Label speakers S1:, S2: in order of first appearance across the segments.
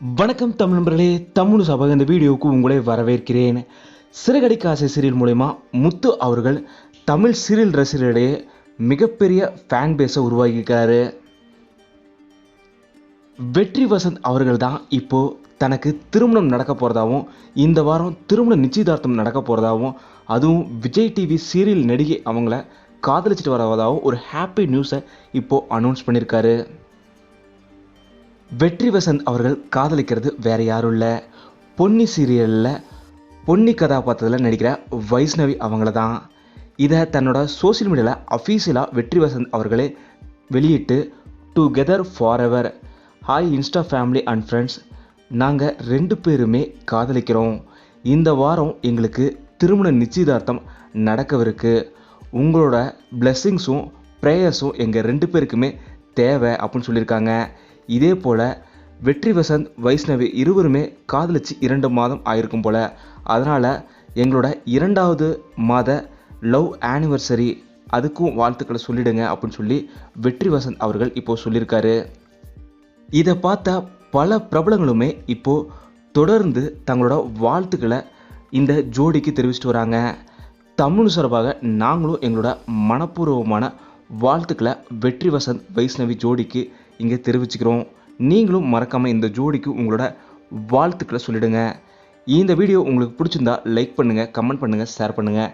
S1: வணக்கம் தமிழ் நண்பர்களே தமிழ் சபை இந்த வீடியோவுக்கு உங்களை வரவேற்கிறேன். சிறகடிக்க ஆசை சீரியல் மூலயமா முத்து அவர்கள் தமிழ் சீரியல் ரசிகர்களிடையே மிகப்பெரிய ஃபேன் பேஸை உருவாக்கியிருக்காரு வெற்றி வசந்த் அவர்கள் தான் இப்போது தனக்கு திருமணம் நடக்க போகிறதாகவும் இந்த வாரம் திருமண நிச்சயதார்த்தம் நடக்க போகிறதாகவும் அதுவும் விஜய் டிவி சீரியல் நடிகை அவங்கள காதலிச்சிட்டு வரதாகவும் ஒரு ஹாப்பி நியூஸை இப்போது அனௌன்ஸ் பண்ணியிருக்காரு. வெற்றி வசந்த் அவர்கள் காதலிக்கிறது வேற யாரும் இல்லை பொன்னி சீரியலில் பொன்னி கதாபாத்திரத்தில் நடிக்கிற வைஷ்ணவி அவங்கள தான் இதை தன்னோட சோஷியல் மீடியாவில் அஃபீஷியலாக வெற்றி வசந்த் அவர்களே வெளியிட்டு together for ever hi insta family and friends நாங்கள் ரெண்டு பேருமே காதலிக்கிறோம். இந்த வாரம் எங்களுக்கு திருமண நிச்சயதார்த்தம் நடக்கவிருக்கு. உங்களோட பிளெஸ்ஸிங்ஸும் ப்ரேயர்ஸும் எங்கள் ரெண்டு பேருக்குமே தேவை அப்படின்னு சொல்லியிருக்காங்க. இதே போல் வெற்றி வசந்த் வைஷ்ணவி இருவருமே காதலிச்சு இரண்டு மாதம் ஆயிருக்கும் போல். அதனால் எங்களோட இரண்டாவது மாத லவ் ஆனிவர்சரி அதுக்கும் வாழ்த்துக்களை சொல்லிடுங்க அப்படின்னு சொல்லி வெற்றி வசந்த் அவர்கள் இப்போது சொல்லியிருக்காரு. இதை பார்த்த பல பிரபலங்களுமே இப்போது தொடர்ந்து தங்களோட வாழ்த்துக்களை இந்த ஜோடிக்கு தெரிவிச்சிட்டு வராங்க. தமிழ் சார்பாக நாங்களும் எங்களோட மனப்பூர்வமான வாழ்த்துக்களை வெற்றி வசந்த் வைஷ்ணவி ஜோடிக்கு இங்கே தெரிவிச்சுக்கிறோம். நீங்களும் மறக்காமல் இந்த ஜோடிக்கு உங்களோட வாழ்த்துக்களை சொல்லிடுங்க. இந்த வீடியோ உங்களுக்கு பிடிச்சிருந்தா லைக் பண்ணுங்கள் கமெண்ட் பண்ணுங்கள் ஷேர் பண்ணுங்கள்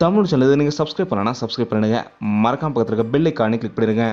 S1: தமிழ் சேனல் நீங்கள் சப்ஸ்கிரைப் பண்ணலன்னா சப்ஸ்கிரைப் பண்ணுங்கள் மறக்காமல் பக்கத்தில் இருக்க பெல் ஐக்கானே கிளிக் பண்ணிடுங்க.